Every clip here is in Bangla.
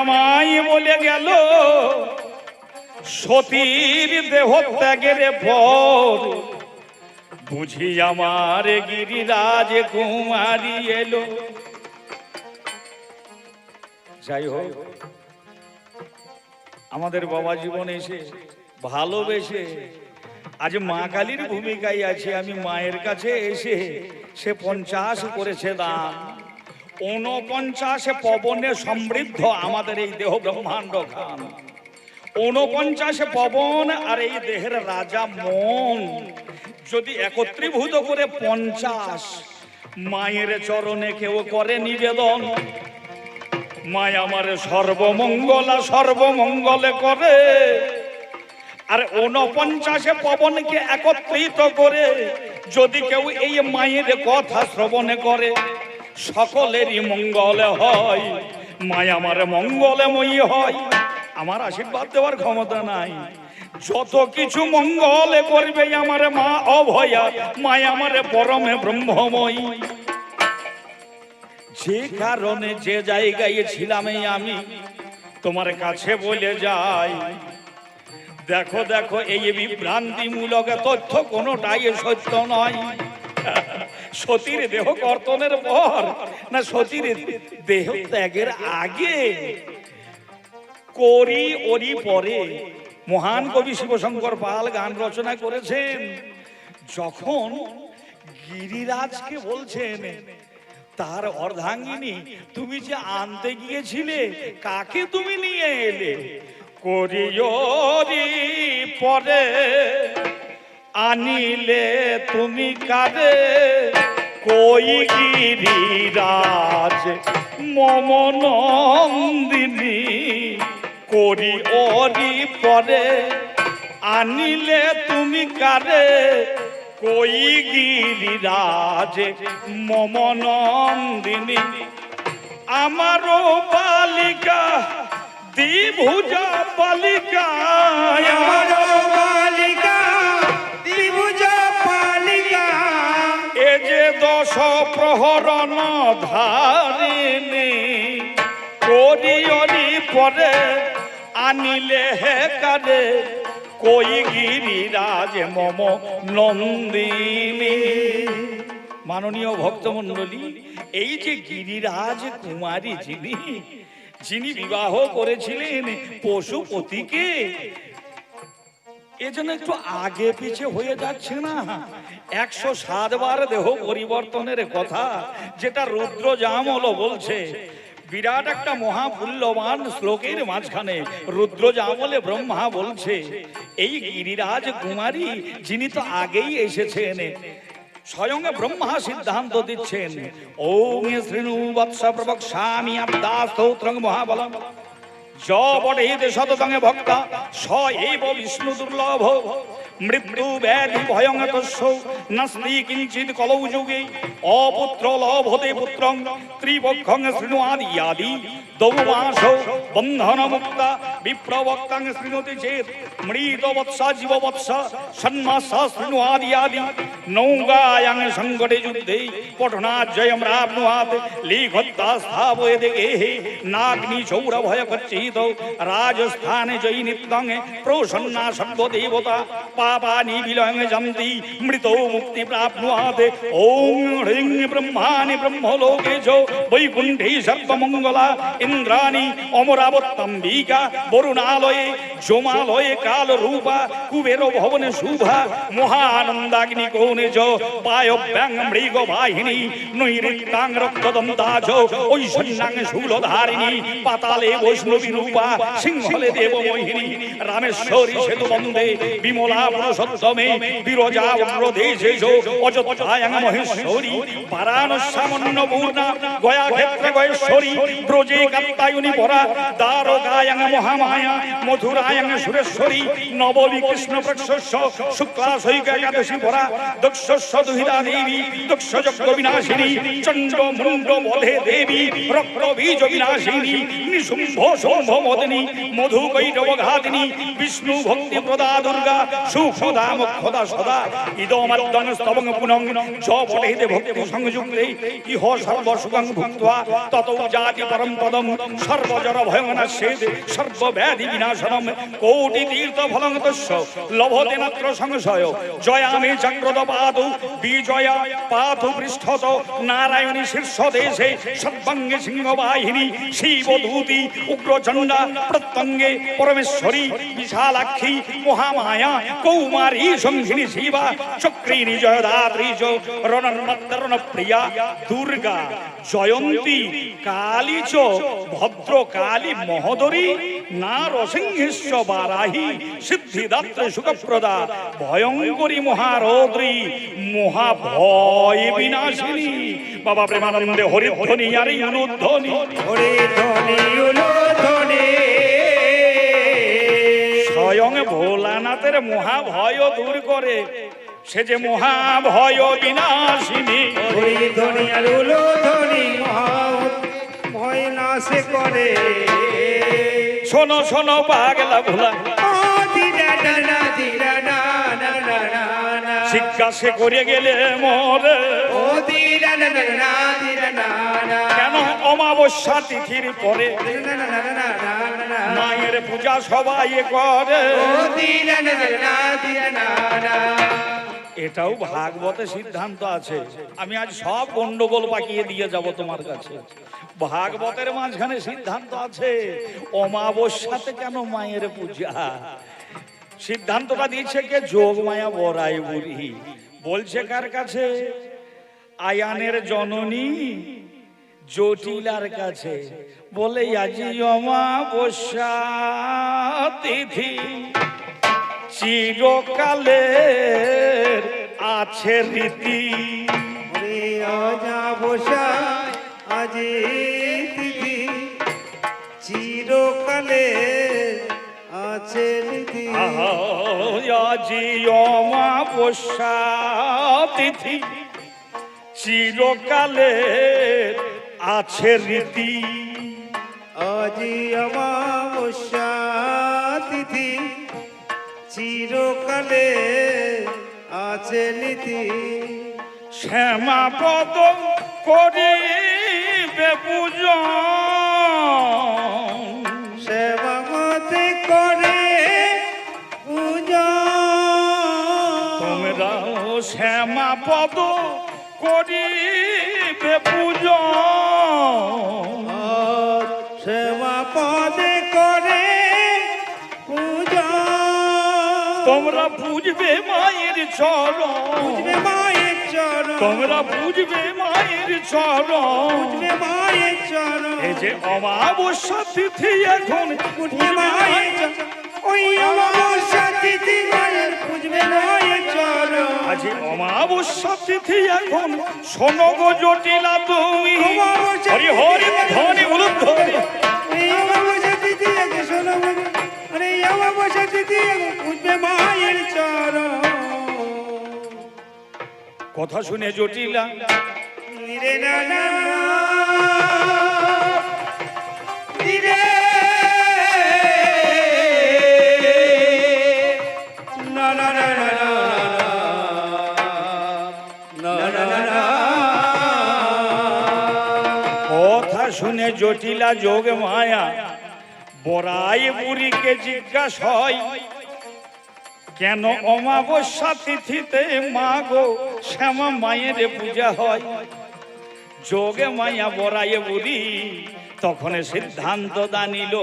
আমায় বলে গেল, সতীর দেহ ত্যাগের পর বুঝি আমার গিরিরাজ কুমারী এলো। যাই হোক, আমাদের বাবা জীবন এসে ভালোবেসে আজ মা কালীর ভূমিকায় আছে, আমি মায়ের কাছে এসে সে পঞ্চাশ করেছে দান ঊনপঞ্চাশে পবনে সমৃদ্ধ আমাদের এই দেহ ব্রহ্মাণ্ড খান ঊনপঞ্চাশে পবন আর এই দেহের রাজা মন। যদি একত্রীভূত করে পঞ্চাশ, মায়ের চরণে কেউ করে নিবেদন। মায় আমার সর্বমঙ্গলা, সর্বমঙ্গলে করে। আর ঊনপঞ্চাশে পবনকে একত্রিত করে যদি কেউ এই মায়ের কথা শ্রবণে করে সকলেরই মঙ্গল হয়। মায় আমার মঙ্গলময়ী হয়। আমার আশীর্বাদ দেওয়ার ক্ষমতা নাই। যত কিছু মঙ্গলে করবে আমার মা অভয়া, মায় আমার পরমে ব্রহ্মময়ী। যে কারণে যে জায়গায় ছিলাম আমি, তোমার কাছে বলে যাই। দেখো দেখো, এই বিভ্রান্তিমূলক তথ্য কোনোটাই সত্য নয়। সতীর দেহ কর্তনের পর না, সতীর দেহ ত্যাগের আগে করি ওরি পরে। মহান কবি শিবশঙ্কর পাল গান রচনা করেছেন। যখন গিরিরাজকে বলছেন, তার অর্ধাঙ্গিনী, তুমি যে আনতে গিয়েছিলে, কাকে তুমি নিয়ে এলে? করিয়রি পরে। আনিলে তুমি কারে কই গিরিরাজ মম নন্দিনী করি ওরি পরে। আনিলে তুমি কারে কই গিরিরাজ মম নন্দিনী আমারও বালিকা দ্বিভুজা বালিকা আমার দশ প্রহরণ ধারিণী করিয়রি পরে আনিলে হে কারে কই গিরিরাজ মম নন্দিনী। মাননীয় ভক্তমণ্ডলী, এই যে গিরিরাজ কুমারী যিনি যিনি বিবাহ করেছিলেন পশুপতিকে এজন্য একটু আগে পিছে হয়ে যাচ্ছে না? একশো বার দেহ পরিবর্তনের কথা যেটা রুদ্র জামল বলছে। বিরাট একটা মহামূল্যবান শ্লোকের মাঝখানে রুদ্র জামলে ব্রহ্মা বলছে, এই গিরিরাজ কুমারী, যিনি তো আগেই এসেছেন, স্বয়ং ব্রহ্মা সিদ্ধান্ত দিচ্ছেন, ওম শ্রীণু বৎস প্রবক্ষ্যামি আব্দা স্তোত্রং মহাবলম বটেতে শততঙ্গে ভক্তা স এব বিষ্ণু দুর্লভ। মৃত্যু ব্যাধি ভয়ং তস্য, নাস্তি কিঞ্চিত কলৌ যুগে। অপুত্র লভতে পুত্রং, ত্রিপক্ষং শৃণুয়াদি আদি দৌমাস বন্ধন মুক্তা বিপ্রবক্তাং শৃণোতি চেত। মৃত বৎসা, জীব বৎসা, সন্মাসা শৃণুয়াদি আদি নৌগায়াং সংকটে যুদ্ধে পঠনাজয়ম রাপ্নুয়াত। লিখত্তা স্থাপয়তে গেহে নাগ্নি চৌর ভয় কচ্ছিত রাজস্থানে জয়ী নিত্যং প্রসন্না শব্দ দেবতা পাপানি বিলং জন্তি মৃত মুক্তি প্রাপ্নুয়াত ওম হ্রিং ব্রহ্মানি ব্রহ্মলোকে চ বৈকুণ্ঠে সর্বমঙ্গলা ইন্দ্রাণী অমরাবত্তম্বিকা বরুণালয়ে জমালয়ে কাল রূপা কুবের ভবনে শুভা মহানন্দাগ্নি কোণে চ পায়ব্যাং মৃগ বাহিনী নৈরিত্যাং রক্তদন্তা চ ঐশ্বর্যাং শূলধারিণী পাতালে বৈষ্ণবী রূপা সিংহলে দেব মোহিনী রামেশ্বরী সেতু বন্দে বিমলা পুরুষোত্তমে বিরজা উগ্রদেশে অযোধ্যায়াং মহেশ্বরী বারাণস্যামন্য পূর্ণা গয়া ক্ষেত্রে গয়েশ্বরী ব্রজে কাত্তায়ুনি পরা দ্বারকায়াং মহামায়া মথুরায়াং সুরেশ্বরী নবমী কৃষ্ণ প্রক্ষস্য শুক্লা সৈক একাদশী পরা দক্ষস্য দুহিতা দেবী দক্ষ যজ্ঞ বিনাশিনী চণ্ড মুণ্ড বধে দেবী রক্ত বীজ বিনাশিনী নিশুম্ভ শুম্ভ মদিনী, মধু কৈটব ঘাতিনী বিষ্ণু ভক্তি প্রদা দুর্গা, সুখদা মুখদা সদা ইদমাদ্যন স্তবং পুনং চ বটেহিতে ভক্তি সংযুক্তে, ইহ সর্বসুগং ভুক্ত্বা তত জাতি পরম পদম, সর্বজর ভয়নাশেদ সর্বব্যাধি বিনাশনম, কোটি তীর্থ ফলং তস্য, লভতে মাত্র সংশয়, জয়ামে চক্রদ পাতু, বিজয়া পাতু পৃষ্ঠত, নারায়ণী শীর্ষ দেশে, সর্বাঙ্গে সিংহবাহিনী, শিবদূতি উগ্রচণ্ডা প্রত্যঙ্গে পরমেশ্বরী, বিশালাক্ষী, মহামায়া, কৌমারী সংঘিনী শিবা, চক্রিণী জয়দাত্রী রণন্মত্তরণ প্রিয়া দুর্গা, জয়ন্তী, কালী চ ভদ্র কালী মহোদরী নারসিংহেশ্ব বারাহি, সিদ্ধিদাত্রে সুখপ্রদা, ভয়ঙ্করী মহারৌদ্রী, মহাভয় বিনাশিনী, বাবা প্রেমানন্দে হরিধ্বনি আর অনুধ্বনি। হরে ধ্বনি উলো ধ্বনি স্বয়ং ভোলানাথের মহা ভয় দূর করে। সে যে মহা ভয় বিনাশিনী ধনি আর ধনি ভয় না করে। শোনো শোনো পাগলা ভোলা। শিক্ষা সে করে গেলে মোর। ও দিরা না দিরা না অমাবস্যা তিথির পরে মায়ের পূজা সবাই করে। এটাও ভাগবতে সিদ্ধান্ত আছে। আমি আজ সব গন্ডগোল পাকিয়ে দিয়ে যাব তোমার কাছে। ভাগবতের মাঝখানে সিদ্ধান্ত আছে, অমাবস্যাতে কেন মায়ের পূজা? সিদ্ধান্তটা দিয়েছে কে? যোগ মায়া বরাই বুড়ি। বলছে কার কাছে? আয়ানের জননী জটিলার কাছে বলে আজি অমাবস্যা তিথি চিরকালের আছে রীতি। রে অজা বসা আজি তিথি চিরকালে আছে নীতি আজি অমাবস্যা তিথি চিরকালের আছে রীতি। আজি অমাবস্যা তিথি চিরকালে আছে নীতি। শ্যামাপদ করিবে পূজন সেবামতে করে পূজা। তোমরা শ্যামাপদ করিবে পূজন সেবা পদে করে পূজা। তোমরা বুঝবে মায়ের চরণ। বুঝবে মায়ের চরণ। তোমরা বুঝবে মায়ের চরণ। বুঝবে মায়ের চরণ। এই যে অমাবস্যা তিথি এখন বুঝবে মায়ের চরণ। ওই অমাবস্যা তিথি মায়ের বুঝবে মায়ের চরণ আজ অমাবস্যা তিথি এখন জটিলা তুমি। অমাবস্যা হরি হরি ধনি উলুধ্বনি। এই অমাবস্যা তিথি আগে আরে এই অমাবস্যা তিথি আগে বুঝবে মায়ের কথা শুনে জটিলা। নিরে না শুনে জটিলা যোগ মায়া, বড়াই বুড়িকে জিজ্ঞাসা হয়, কেন অমাবস্যা তিথিতে মা গো শ্যামা মায়ের পূজা হয়? যোগে মায়া, বড়াই বুড়ি তখন সিদ্ধান্ত দানিল,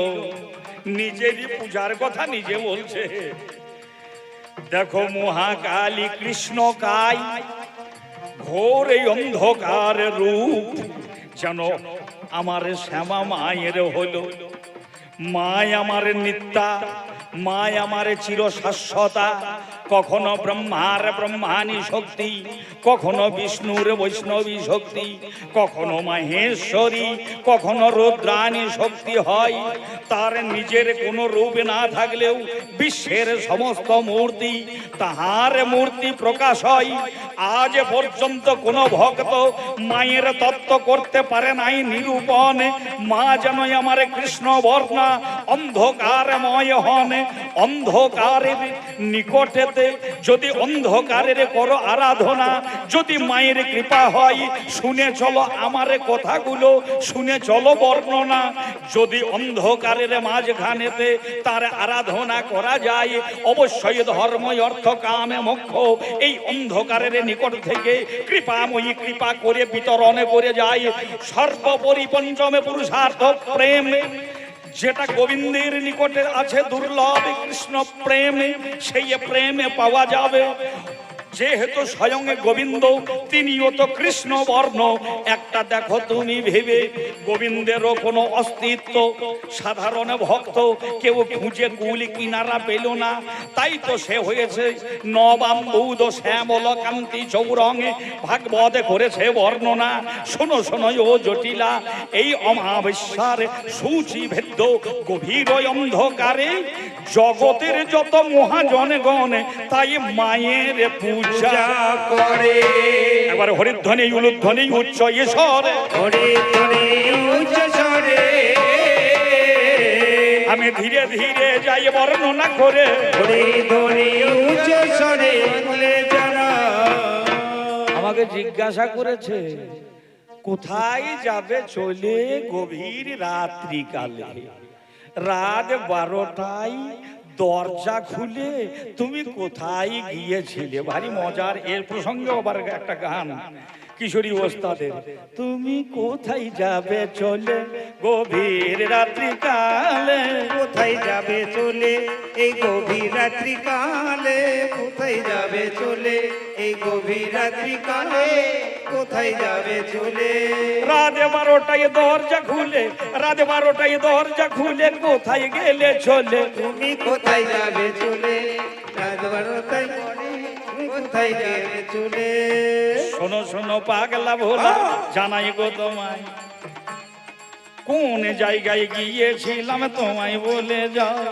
নিজেরই পূজার কথা নিজে বলছে। দেখো মহাকালী কৃষ্ণ কাই, ঘোর এই অন্ধকার রূপ, যেন আমার শ্যামা মায়ের হলো। মায় আমার নিত্যা মায় আমার চির শাশ্বতা কখনো ব্রহ্মার ব্রহ্মানি শক্তি, কখনো বিষ্ণুর বৈষ্ণবী শক্তি, কখনো মাহেশ্বরী, কখনো রুদ্রাণী শক্তি হয়। তার নিজের কোনো রূপ না থাকলেও বিশ্বের সমস্ত মূর্তি তাহার মূর্তি প্রকাশ হয়। আজ পর্যন্ত কোনো ভক্ত মায়ের তত্ত্ব করতে পারে নাই নিরূপণ। মা যেন আমার কৃষ্ণ বর্ণা অন্ধকারময় হন। অন্ধকারের নিকটেতে নিকটে যদি অন্ধকারের করো আরাধনা, যদি মায়ের কৃপা হয়, শুনে চলো আমার কথাগুলো, শুনে চলো বর্ণনা। যদি অন্ধকারের মাঝখানেতে তার আরাধনা করা যায়, অবশ্যই ধর্ম অর্থ, কামে মোক্ষ। এই অন্ধকারের নিকট থেকে কৃপাময়ী কৃপা করে বিতরণে করে যায়। সর্বোপরি পঞ্চমে পুরুষার্থ প্রেম। যেটা গোবিন্দের নিকটে আছে দুর্লভ কৃষ্ণ প্রেমে সেই প্রেমে পাওয়া যাবে। যেহেতু স্বয়ং গোবিন্দ, তিনিও তো কৃষ্ণ বর্ণ। একটা দেখো তুমি ভেবে, গোবিন্দেরও কোনো অস্তিত্ব। সাধারণ ভক্ত, কেউ খুঁজে কুল কিনারা পেল না। তাই তো সে হয়েছে নবাম্বুদ শ্যামল কান্তি চৌরঙে ভাগবত করেছে বর্ণনা। শোনো শোনো, ও জটিলা, এই অমাবস্যার সূচি ভেদ্য গভীর অন্ধকারে জগতের যত মহাজনগণ, তাই মায়ের পূজা পূজা করে। এবার হরিধ্বনি উলুধ্বনি উচ্চ ঈশ্বর হরে ধরে উচ্চ স্বরে। আমি ধীরে ধীরে যাই বর্ণনা করে। হরে ধরে উচ্চ স্বরে জানা। আমাকে জিজ্ঞাসা করেছে কোথায় যাবে চলে গভীর রাত্রিকালে? রাত বারোটায় দরজা খুলে তুমি কোথায় গিয়েছিলে? ভারী মজার এর প্রসঙ্গে আবার একটা গান। কিশোরী ওস্তাদের। তুমি কোথায় যাবে চলে? গভীর রাত্রিকালে। কোথায় যাবে চলে? এই গভীর রাত্রি কালে কোথায় যাবে চলে? এই গভীর রাত্রি কালে কোথায় যাবে চলে? রাতে বারোটায় দরজা খুলে। রাতে বারোটায় দরজা খুলে। কোথায় গেলে চলে? তুমি কোথায় যাবে চলে? রাত বারোটায় কোথায় যাবে চলে শোনো পাগলা ভোলা, জানাই গো তোমায়, কোন জায়গায় গিয়েছিলাম তোমায় বলে যাও।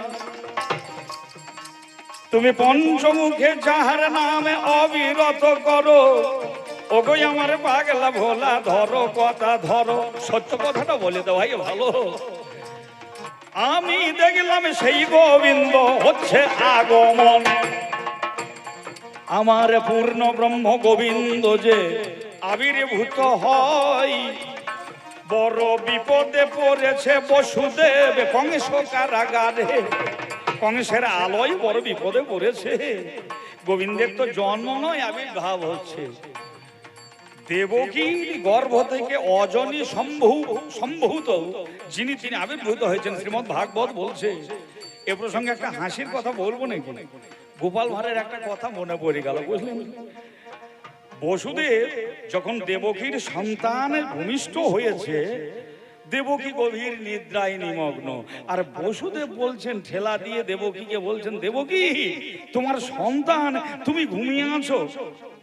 তুমি পঞ্চমুখে যাহার নামে অবিরত করো, ওগো আমার পাগলা ভোলা, ধরো কথা, ধরো, সত্য কথাটা বলে দাও, ভাই, ভালো। আমি দেখলাম সেই গোবিন্দ হচ্ছে আগমন। আমার পূর্ণ ব্রহ্ম গোবিন্দ যে আবির্ভূত হয়। বড় বিপদে পড়েছে বসুদেব, কংস কারাগারে। কংসের আলোয় বড় বিপদে পড়েছে। গোবিন্দের তো জন্ম নয়, আবির্ভাব হচ্ছে। দেবকীর গর্ভ থেকে অজনী সম্ভু সম্ভূত, যিনি তিনি আবির্ভূত হয়েছেন, শ্রীমদ ভাগবত বলছে। এ প্রসঙ্গে একটা হাসির কথা বলব নাকি? গোপাল ভাঁড়ের একটা কথা মনে পড়ে গেল, বুঝলেন? বসুদেব যখন দেবকীর সন্তান ভূমিষ্ঠ হয়েছে, দেবকী গভীর নিদ্রায় নিমগ্ন। আর বসুদেব বলছেন, ঠেলা দিয়ে দেবকীকে বলছেন, দেবকী, তোমার সন্তান, তুমি ঘুমিয়ে আছো?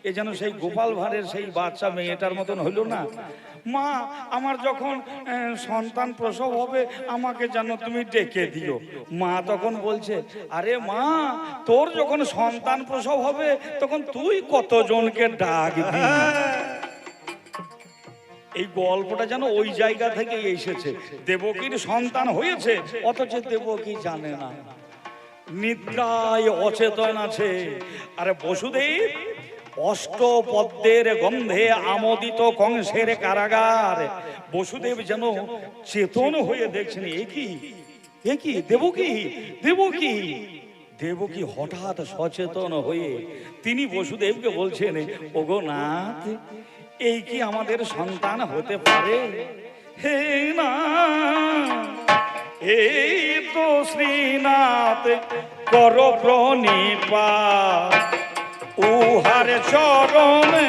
এ যেন সেই গোপাল ভাঁড়ের সেই বাচ্চা মেয়েটার মতন হইল না। মা, আমার যখন সন্তান প্রসব হবে, আমাকে যেন তুমি ডেকে দিও। মা তখন বলছে, আরে মা, তোর যখন সন্তান প্রসব হবে, তখন তুই কতজনকে ডাক এই গল্পটা যেন ওই জায়গা থেকে এসেছে। দেবকীর সন্তান হয়েছে, অথচ দেবকী জানে না। নিদ্রায় অচেতন আছে। আরে বসুদেব অষ্টপদ্মের গন্ধে আমোদিত কংসের কারাগার। বসুদেব যেন চেতন হয়ে দেখছেন, এ কি? এ কি? দেবকী দেবকী দেবকী হঠাৎ সচেতন হয়ে তিনি বসুদেবকে বলছেন, ওগো নাথ, এই কি আমাদের সন্তান হতে পারে? হে না এই তো শ্রীনাথ কর প্রণিপা উহার চরণে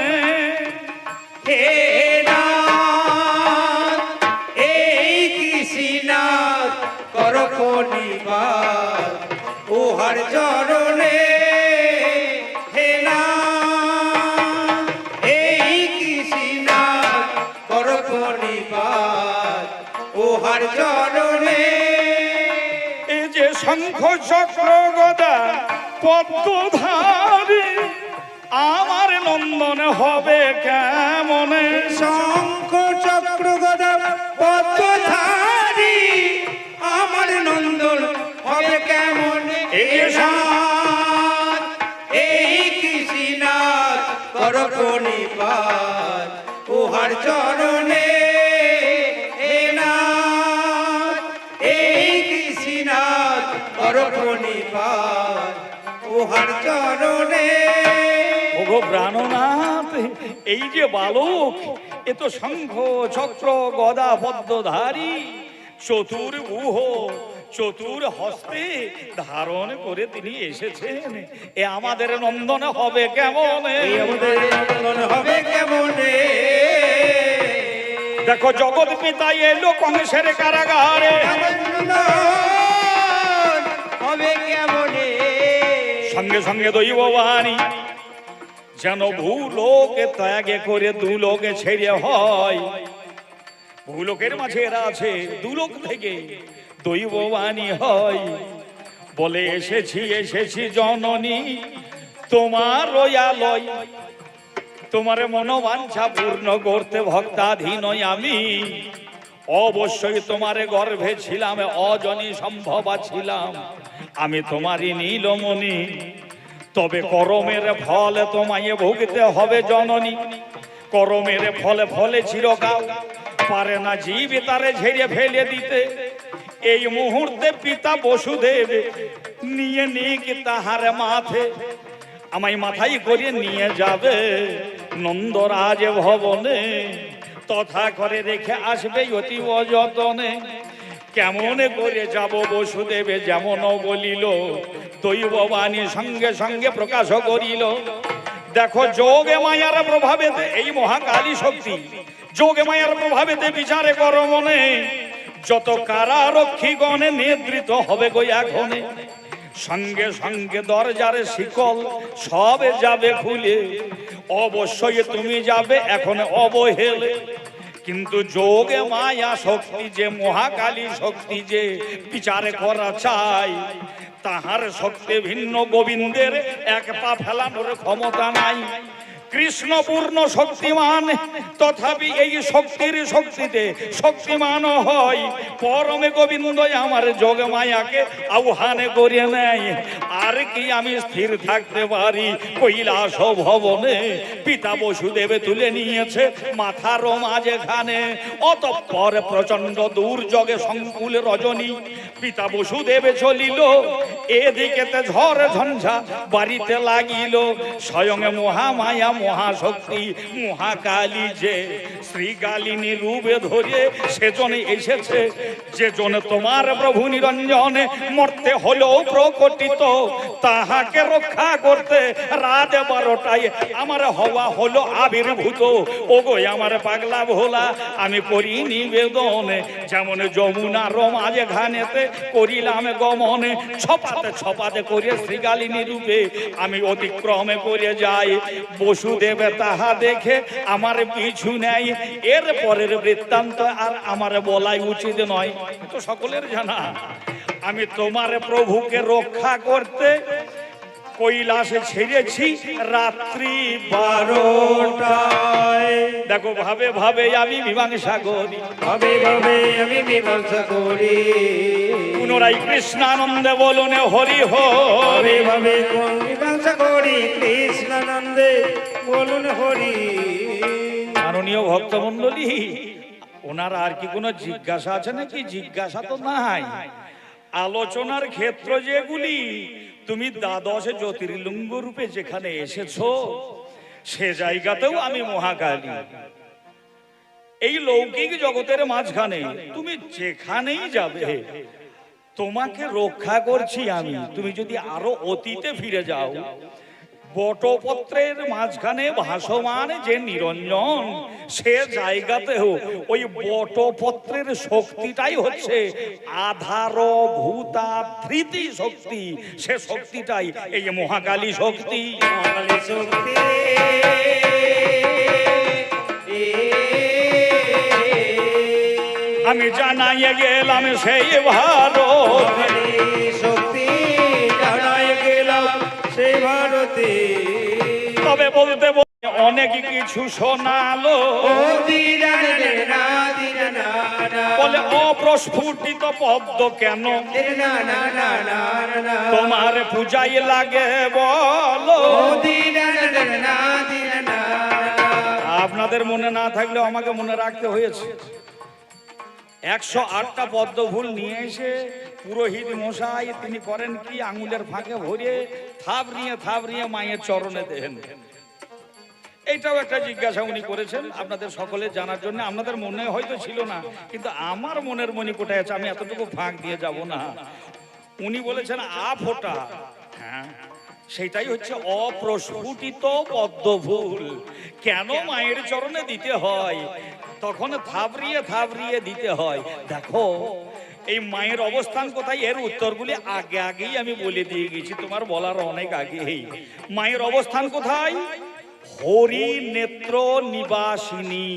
হে এই কৃষ্ণনাথ কর উহার চরণে শঙ্খ চক্র গদা পদ্মধারী আমার নন্দন হবে কেমনে? শঙ্খ চক্র গদা পদ্মধারী আমার নন্দন হবে কেমন? এ নাথ, এই প্রণিপাত উহার চরণে উহার চরণে। ওগো প্রাণনাথ এই যে বালক এ তো শঙ্খ চক্র গদা পদ্মধারী চতুর্বুহ চতুর হস্তে ধারণ করে তিনি এসেছেন। এ আমাদের নন্দন হবে কেমন? হবে কেমনে? দেখো জগৎ পিতা এলো কংসের কারাগারে। সঙ্গে সঙ্গে দৈব বাণী যেন ভূলোকে ত্যাগে করে দুলোকে ছেড়ে হয়। ভূলোকের মাঝে এরা আছে দুলোক থেকে দৈব বাণী হয়। বলে এসেছি এসেছি জননী, তোমার আলয় তোমার মনোবাঞ্ছা পূর্ণ করতে ভক্তাধীন আমি। অবশ্যই তোমার গর্ভে ছিলাম, অজনী সম্ভবা ছিলাম। আমি তোমারই নীলমণি। তবে করমের ফল তোমায় ভুগতে হবে জননী। করমের ফলে ফলে চিরকাল। পারে না জীব তারে ঝেড়ে ফেলে দিতে। এই মুহূর্তে পিতা বসুদেব নিয়ে নিক তাহার মাথে আমায় মাথায় করে নিয়ে যাবে নন্দরাজ ভবনে। তথা করে রেখে আসবে অতি অযতনে। কেমন করে যাব বসুদেবে? যেমন বলিল, দৈববাণী সঙ্গে সঙ্গে প্রকাশ করিল। দেখো, যোগে মায়ার প্রভাবেতে এই মহাকালী শক্তি, যোগে মায়ার প্রভাবেতে বিচারে করো মনে যত কারারক্ষীগণে নিদ্রিত হবে গো এখনে, সঙ্গে সঙ্গে দরজারে শিকল সবে যাবে খুলে। অবশ্যই তুমি যাবে এখন অবহেলে। কিন্তু যোগে মায়া শক্তি যে, মহাকালী শক্তি যে বিচারে করা চাই, তাহার শক্তি ভিন্ন গোবিন্দের এক পা ফেলানোর ক্ষমতা নাই। কৃষ্ণ পূর্ণ শক্তিমান, তথাপি এই শক্তির শক্তিতে শক্তিমান হয়। পরমে গোবিন্দ আমার যোগ মায়াকে আহ্বানে করে নেয়। আর কি আমি স্থির থাকতে পারি? কৈলাস ভবনে পিতা বসুদেবে তুলে নিয়েছে মাথার মাঝেখানে। অতঃপর প্রচণ্ড দুর্যোগে সংকুল রজনী। পিতা বসুদেবে চলিল এদিকেতে ঝড় ঝঞ্ঝা বাড়িতে লাগিল। স্বয়ং মহামায়া মহাশক্তি, মহাকালী যে শ্রীকালিনী রূপে ধরে সেজনে এসেছে যে জন তোমার প্রভু নিরঞ্জনে মরতে হলো প্রকটিত, তাহাকে রক্ষা করতে রাত বারোটায় আমার হওয়া হলো আবির্ভূত। ওগো আমার পাগলা ভোলা, আমি করি নিবেদন যেমন যমুনার মাঝে ঘানেতে করিলাম গমনে ছপাতে ছপাতে করে শ্রীগালিনী রূপে আমি অতিক্রমে করে যাই। বসুদেবে তাহা দেখে আমার পিছু নেই এর পরের বৃত্তান্ত আর আমার বলাই উচিত নয়। তো সকলের জানা। আমি তোমার প্রভুকে রক্ষা করতে কৈলাসে ছেড়েছি রাত্রি বারোটায়। দেখো ভাবে ভাবে আমি মীমাংসা করি। ভাবে ভাবে আমি মীমাংসা করি। পুনরায় কৃষ্ণানন্দে বলুন হরি হরি ভাবে মীমাংসা করি? কৃষ্ণানন্দে বলুন হরি। মাননীয় ভক্তমন্ডলী ওনার আর কি কোনো জিজ্ঞাসা আছে নাকি? জিজ্ঞাসা তো নাই। আলোচনার ক্ষেত্র যেগুলি, তুমি দ্বাদশ জ্যোতির্লিঙ্গ রূপে যেখানে এসেছ, সে জায়গাতেও আমি মহাকালী। এই লৌকিক জগতের মাঝখানে তুমি যেখানেই যাবে, তোমাকে রক্ষা করছি আমি। তুমি যদি আরও অতীতে ফিরে যাও বটপত্রের মাঝখানে ভাসমান যে নিরঞ্জন সে জায়গাতেও ওই বটপত্রের শক্তিটাই হচ্ছে আধার ভূতা ধৃতি শক্তি। সে শক্তিটাই এই মহাকালী শক্তি। মহাকালী শক্তি। আমি জানাইয়ে গেলাম সেই ভারত। শক্তি। তবে বলতে অনেক কিছু শোনালো। বলে অপ্রস্ফুটিত পদ্ম কেন? তোমার পূজাই লাগে বলো। আপনাদের মনে না থাকলেও আমাকে মনে রাখতে হয়েছে। একশো আটটা পদ্ম ফুল নিয়ে এসে পুরোহিত মশাই, তিনি করেন কি? আঙুলের ফাঁকে ভরে থাপ নিয়ে থাপ নিয়ে মায়ের চরণে দেন এইটাও একটা জিজ্ঞাসা উনি করেছেন আপনাদের সকলে জানার জন্য। আপনাদের মনে হয়তো ছিল না, কিন্তু আমার মনের মনি কোথায় আছে, আমি এতটুকু ফাঁক দিয়ে যাব না। উনি বলেছেন, আ ফোটা। হ্যাঁ সেটাই হচ্ছে অপ্রস্ফুটিত পদ্ম ফুল কেন মায়ের চরণে দিতে হয়? তখন থাবড়িয়ে থাবড়িয়ে দিতে হয়। দেখো এই মায়ের অবস্থান কোথায়? এর উত্তরগুলি আগে আগেই আমি বলে দিয়ে গেছি, তোমার বলার অনেক আগেই। মায়ের অবস্থান কোথায়? হরি নেত্র নিবাসিনী।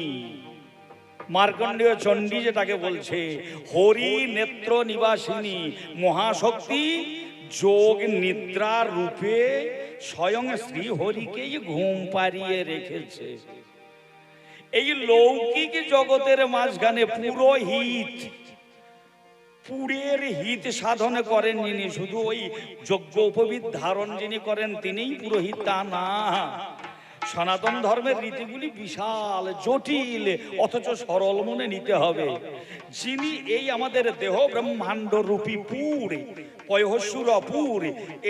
মার্কণ্ডেয় চণ্ডী যেটাকে বলছে, হরি নেত্র নিবাসিনী, মহাশক্তি যোগ নিদ্রা রূপে স্বয়ং শ্রী হরিকেই ঘুম পাড়িয়ে রেখেছে। এই লৌকিক জগতের মাঝখানে পুরোহিত পুরের হিত সাধন করেন যিনি, শুধু ওই যজ্ঞ উপবিদ ধারণ যিনি করেন, তিনিই পুরোহিত তা না। সনাতন ধর্মের রীতিগুলি বিশাল, জটিল, অথচ সরল মনে নিতে হবে। যিনি এই আমাদের দেহ ব্রহ্মাণ্ড রূপী পুর, পয়হস্যুর পুর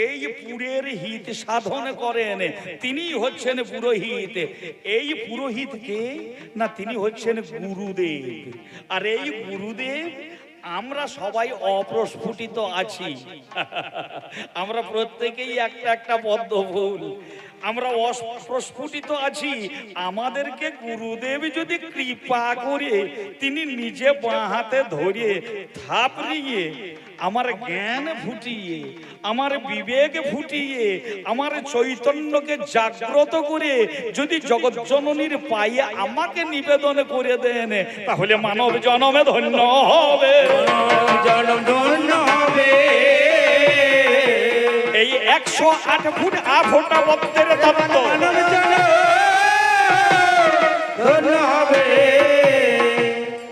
এই পুরের হিত সাধন করেন, তিনি হচ্ছেন পুরোহিত। এই পুরোহিতকে না তিনি হচ্ছেন গুরুদেব? আর এই গুরুদেব আমরা সবাই অপ্রস্ফুটিত আছি। আমরা প্রত্যেকেই একটা একটা বদ্ধ ফুল আমরা অপ্রস্ফুটিত আছি। আমাদেরকে গুরুদেব যদি কৃপা করে, তিনি নিজে বাঁ হাতে ধরে থাপড়িয়ে আমার জ্ঞান ফুটিয়ে, আমার বিবেক ফুটিয়ে, আমার চৈতন্যকে জাগ্রত করে যদি জগৎ জননীর পায়ে আমাকে নিবেদন করে দেন, তাহলে মানব জনমে ধন্য হবে। জনম ধন্য হবে। এই একশো আট ফুট আট ফোটা বদ্ধের তত্ত্ব